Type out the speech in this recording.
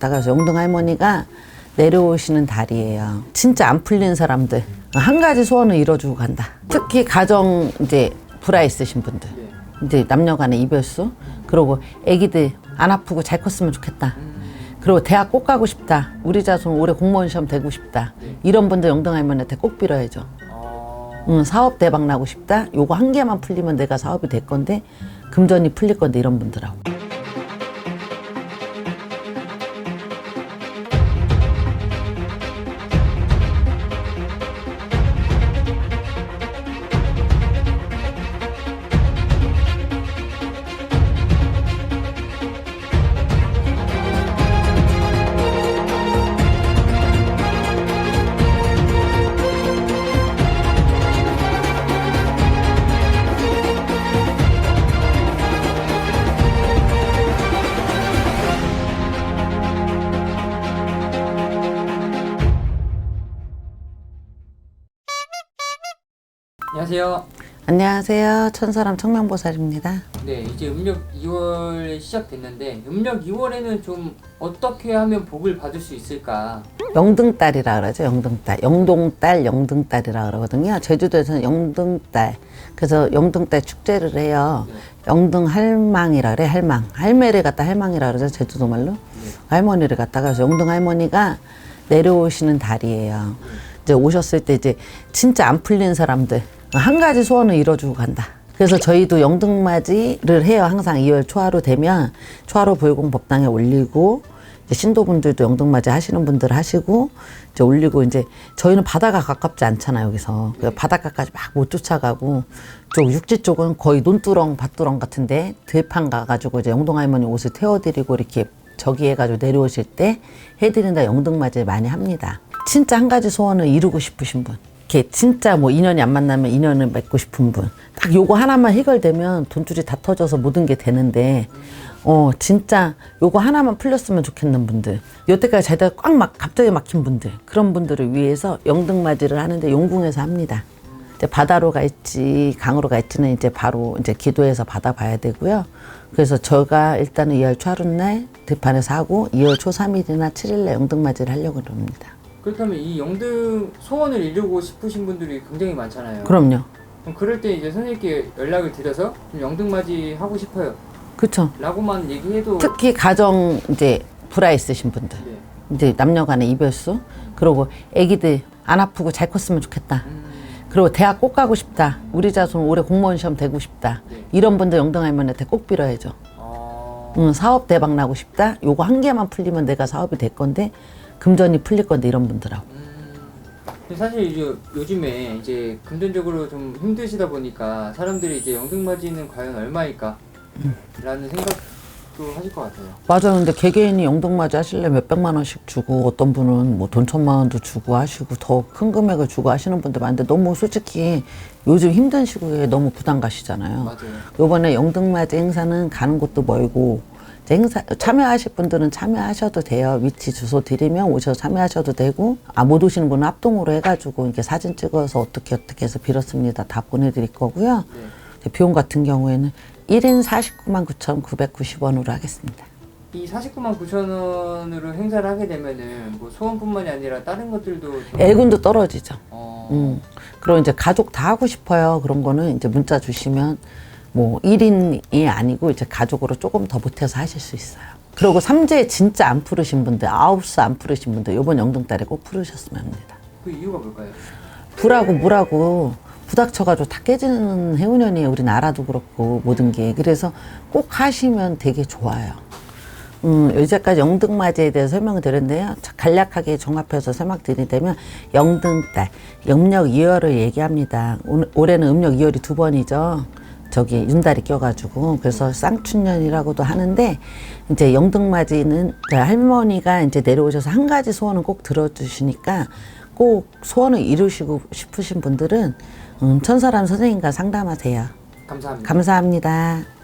나가서 영동 할머니가 내려오시는 달이에요. 진짜 안 풀린 사람들 한 가지 소원을 이뤄주고 간다. 특히 가정 이제 불화 있으신 분들, 이제 남녀간의 이별수, 그리고 아기들 안 아프고 잘 컸으면 좋겠다. 그리고 대학 꼭 가고 싶다. 우리 자손 올해 공무원 시험 되고 싶다. 이런 분들 영동 할머니한테 꼭 빌어야죠. 응, 사업 대박 나고 싶다. 요거 한 개만 풀리면 내가 사업이 될 건데 금전이 풀릴 건데 이런 분들하고. 안녕하세요. 안녕하세요. 천사람 청명보살입니다. 네, 이제 음력 2월 시작됐는데 음력 2월에는 좀 어떻게 하면 복을 받을 수 있을까? 영등달이라 그러죠. 영등달. 영동달, 영등달이라 그러거든요. 제주도에서는 영등달. 그래서 영등달 축제를 해요. 영등 할망이라 그래. 할망. 할매를 갖다 할망이라 그러죠. 제주도 말로. 할머니를 갖다가 그래서 영등 할머니가 내려오시는 달이에요. 이제 오셨을 때 이제 진짜 안 풀린 사람들 한 가지 소원을 이뤄주고 간다. 그래서 저희도 영등맞이를 해요. 항상 2월 초하루 되면 초하루 보유공 법당에 올리고 신도분들도 영등맞이 하시는 분들 하시고 이제 올리고 이제 저희는 바다가 가깝지 않잖아요 여기서 바닷가까지 막 못 쫓아가고 쪽 육지 쪽은 거의 논두렁 밭두렁 같은데 들판 가가지고 이제 영동 할머니 옷을 태워드리고 이렇게 저기 해가지고 내려오실 때 해드린다 영등맞이 많이 합니다. 진짜 한 가지 소원을 이루고 싶으신 분. 이렇게 진짜 뭐 인연이 안 만나면 인연을 맺고 싶은 분. 딱 요거 하나만 해결되면 돈줄이 다 터져서 모든 게 되는데, 어, 진짜 요거 하나만 풀렸으면 좋겠는 분들. 여태까지 제대로 꽉 막, 갑자기 막힌 분들. 그런 분들을 위해서 영등맞이를 하는데 용궁에서 합니다. 이제 바다로 갈지 강으로 갈지는 이제 바로 이제 기도해서 받아봐야 되고요. 그래서 저가 일단은 2월 초하룻날 들판에서 하고 2월 초 3일이나 7일날 영등맞이를 하려고 합니다. 그렇다면 이 영등 소원을 이루고 싶으신 분들이 굉장히 많잖아요. 그럼요. 그럼 그럴 때 이제 선생님께 연락을 드려서 좀 영등맞이 하고 싶어요. 그렇죠. 라고만 얘기해도 특히 가정 이제 불화 있으신 분들, 네. 이제 남녀 간의 이별수, 그리고 아기들 안 아프고 잘 컸으면 좋겠다. 그리고 대학 꼭 가고 싶다. 우리 자손 올해 공무원 시험 되고 싶다. 네. 이런 분들 영등 할머니한테 꼭 빌어야죠. 어... 응, 사업 대박 나고 싶다. 요거 한 개만 풀리면 내가 사업이 될 건데 금전이 풀릴 건데 이런 분들하고. 근데 사실 이제 요즘에 이제 금전적으로 좀 힘드시다 보니까 사람들이 이제 영등맞이는 과연 얼마일까? 라는 생각도 하실 것 같아요. 맞아. 근데 개개인이 영등맞이 하실래 몇 백만 원씩 주고 어떤 분은 뭐 돈 천만 원도 주고 하시고 더 큰 금액을 주고 하시는 분들 많은데 너무 솔직히 요즘 힘든 시국에 너무 부담 가시잖아요. 맞아요. 요번에 영등맞이 행사는 가는 곳도 멀고 행사 참여하실 분들은 참여하셔도 돼요. 위치 주소 드리면 오셔서 참여하셔도 되고 아 못 오시는 분은 합동으로 해가지고 이렇게 사진 찍어서 어떻게 어떻게 해서 빌었습니다. 다 보내드릴 거고요. 네. 비용 같은 경우에는 1인 49만 9,990원으로 하겠습니다. 이 49만 9천 원으로 행사를 하게 되면은 뭐 소원뿐만이 아니라 다른 것들도 좀 애군도 떨어지죠. 어... 음. 그리고 이제 가족 다 하고 싶어요. 그런 거는 이제 문자 주시면 뭐 1인이 아니고 이제 가족으로 조금 더 보태서 하실 수 있어요. 그리고 삼재 진짜 안 풀으신 분들, 아홉수 안 풀으신 분들, 요번 영등달에 꼭 풀으셨으면 합니다. 그 이유가 뭘까요? 불하고 물하고 부닥쳐가지고 다 깨지는 해운년이에요. 우리 나라도 그렇고 모든 게. 그래서 꼭 하시면 되게 좋아요. 음, 이제까지 영등맞이에 대해서 설명을 드렸는데요. 자, 간략하게 종합해서 설명드리자면 영등달, 음력 2월을 얘기합니다. 올- 올해는 음력 2월이 두 번이죠. 저기 윤달이 껴가지고 그래서 쌍춘년이라고도 하는데 이제 영등맞이는 저 할머니가 이제 내려오셔서 한 가지 소원은 꼭 들어주시니까 꼭 소원을 이루시고 싶으신 분들은 음, 천사람 선생님과 상담하세요. 감사합니다. 감사합니다.